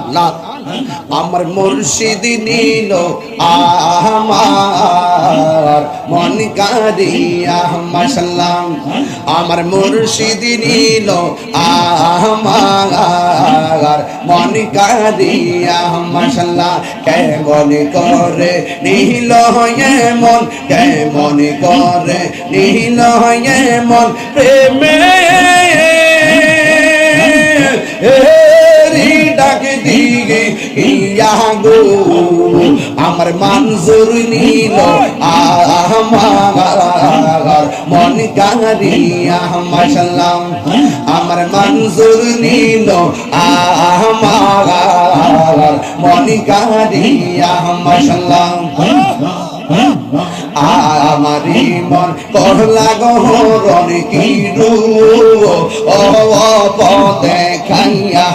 আল্লাহ। আমার মুর্শিদ নীল আমার, মন কারিয়া মাসাল্লাম আমার মুর্শিদ নীল আমার, মন কারিয়া মাসাল্লাহ কেমন করে নীল মন কেমন করে নীল মন প্রেমে আমার মঞ্জুর নীল, আমার মন কারিয়া মাশাল্লাহ আমার মঞ্জুর নীল, আমার মন কারিয়া মাশাল্লাহ আমারি মন করলা গহরণ কি রু ও পদে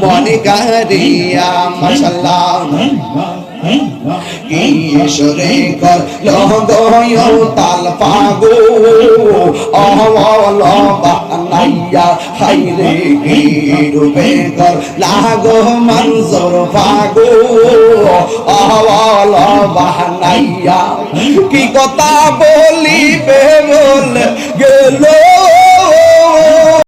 মনে কারিয়া মশাল্লাহ ঈশ্বরে কর লহদয় তাল পাগো। অহল বানাইয়া হাইরে রূপে কর লাগো মনজর পাগো অহল বানাইয়া কি কথা বলিবে বল, গেল